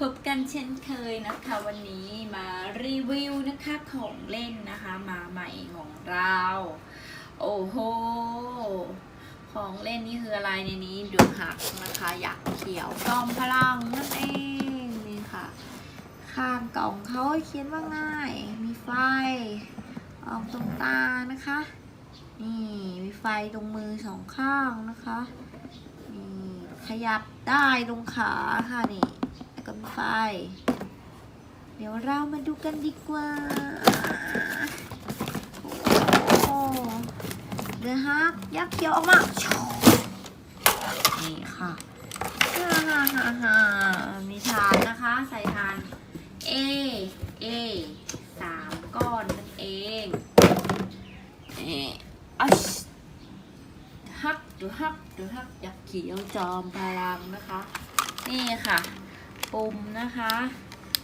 พบกันเช่นเคยนะคะวันนี้มารีวิวนะคะของเล่นนะคะมาใหม่ของเรา โอ้โห ของเล่นนี่คืออะไรในนี้ดูหักนะคะอยากเขียวจอมพลังนั่นเองนี่ค่ะ ข้างกล่องเขาเขียนว่าง่าย มีไฟออกตรงตานะคะ นี่มีไฟตรงมือสองข้างนะคะนี่ขยับได้ตรงขาค่ะนี่ มไฟ เดี๋ยวเรามาดูกันดีกว่าโอ้เดือฮักยักษ์เขียวออกมานี่ค่ะฮ่าฮ่าฮ่าฮ่ามีทานนะคะ ใส่ทาน A A สามก้อนนั่นเองเออัชฮักดูฮักดูฮักยักษ์เขียวจอมพลังนะคะ นี่ค่ะ ปุ่มนะคะ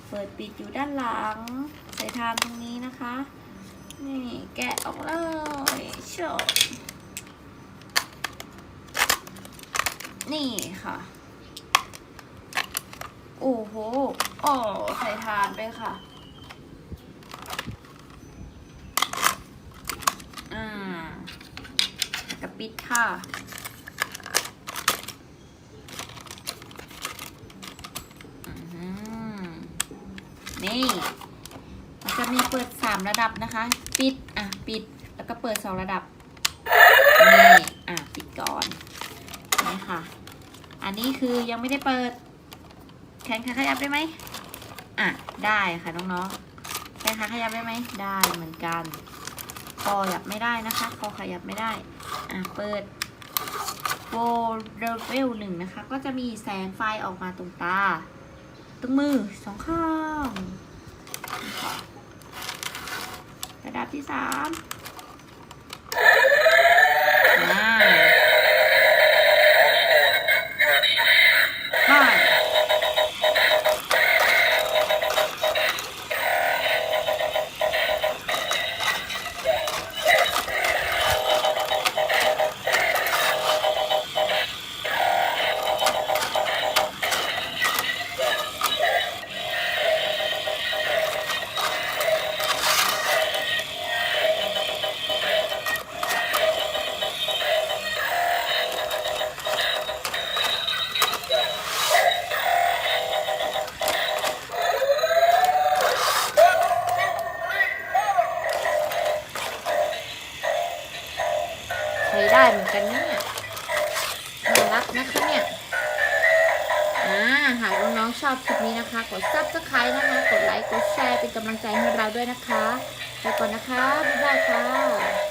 เปิดปิดอยู่ด้านหลัง ใส่ทานตรงนี้นะคะ นี่แกะออกเลยโชว์นี่ค่ะ โอ้โหโอ้ใส่ทานไปค่ะอ่ากระปิดค่ะ อือหือนี่ มีเปิดสามระดับนะคะ ปิด อะ ปิด แล้วก็เปิดสองระดับ นี่ อะ ปิดก่อนนี่ค่ะอันนี้คือยังไม่ได้เปิด แขนขาขยับได้ไหมอะ ได้ค่ะน้องๆ แขนขาขยับได้ไหม ได้เหมือนกัน คอขยับไม่ได้นะคะ คอขยับไม่ได้ อะ เปิดโวเลเวลหนึ่งนะคะ ก็จะมีแสงไฟออกมาตรงตา ตรงมือสองข้างนี่ค่ะ ระดับที่สาม ได้เหมือนกันนะเนี่ยน่ารักนะคะเนี่ยอ่าหากน้องๆชอบคลิปนี้นะคะ กด subscribe นะคะ กดไลค์ กดแชร์เป็นกำลังใจให้เราด้วยนะคะ ไปก่อนนะคะ บ๊ายบายค่ะ